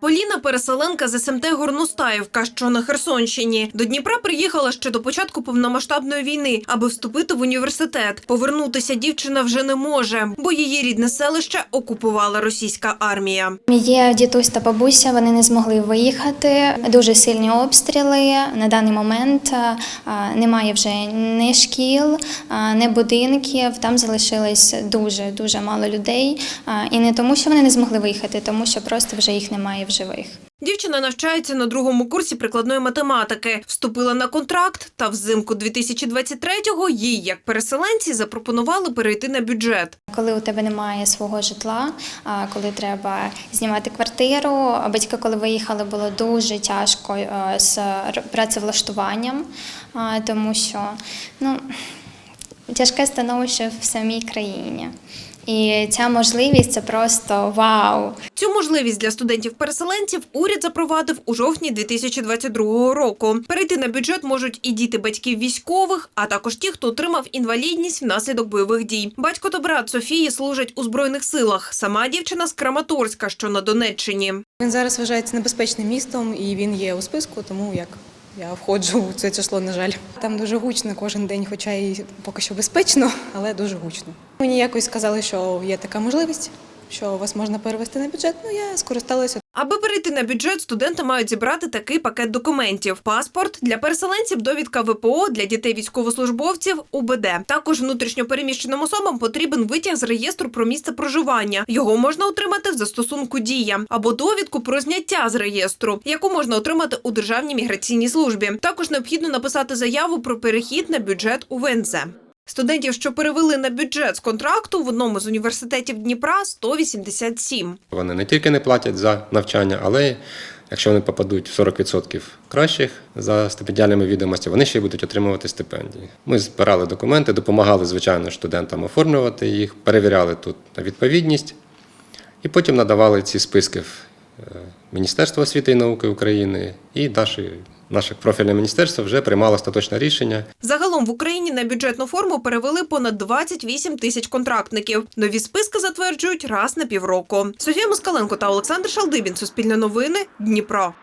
Поліна переселенка з СМТ Горностаївка, що на Херсонщині. До Дніпра приїхала ще до початку повномасштабної війни, аби вступити в університет. Повернутися дівчина вже не може, бо її рідне селище окупувала російська армія. Є дідусь та бабуся, вони не змогли виїхати. Дуже сильні обстріли. На даний момент немає вже ні шкіл, а, ні будинків. Там залишилось дуже дуже мало людей. І не тому, що вони не змогли виїхати, тому що просто вже їх немає в живих. Дівчина навчається на другому курсі прикладної математики. Вступила на контракт, та взимку 2023-го їй, як переселенці, запропонували перейти на бюджет. Коли у тебе немає свого житла, коли треба знімати квартиру, батьки, коли виїхали, було дуже тяжко е, з працевлаштуванням, тому що ну, тяжке становище в самій країні. І ця можливість це просто вау. Цю можливість для студентів-переселенців уряд запровадив у жовтні 2022 року. Перейти на бюджет можуть і діти батьків військових, а також ті, хто отримав інвалідність внаслідок бойових дій. Батько та брат Софії служать у збройних силах. Сама дівчина з Краматорська, що на Донеччині. Він зараз вважається небезпечним містом і він є у списку, тому як я входжу у це число, на жаль. Там дуже гучно кожен день, хоча і поки що безпечно, але дуже гучно. Мені якось сказали, що є така можливість, що вас можна перевести на бюджет. Ну я скористалася. Аби перейти на бюджет, студенти мають зібрати такий пакет документів: паспорт для переселенців, довідка ВПО для дітей військовослужбовців УБД. Також внутрішньопереміщеним особам потрібен витяг з реєстру про місце проживання. Його можна отримати в застосунку Дія або довідку про зняття з реєстру, яку можна отримати у Державній міграційній службі. Також необхідно написати заяву про перехід на бюджет у ВНЗ. Студентів, що перевели на бюджет з контракту в одному з університетів Дніпра, 187. Вони не тільки не платять за навчання, але якщо вони попадуть в 40% кращих за стипендіальними відомостями, вони ще й будуть отримувати стипендії. Ми збирали документи, допомагали, звичайно, студентам оформлювати їх, перевіряли тут на відповідність і потім надавали ці списки е, Міністерство освіти і науки України і наші, наше профільне міністерство вже приймало остаточне рішення Загалом в Україні на бюджетну форму перевели понад 28 тисяч контрактників. Нові списки затверджують раз на півроку. Софія Москаленко та Олександр Шалдибін. Суспільне новини. Дніпро.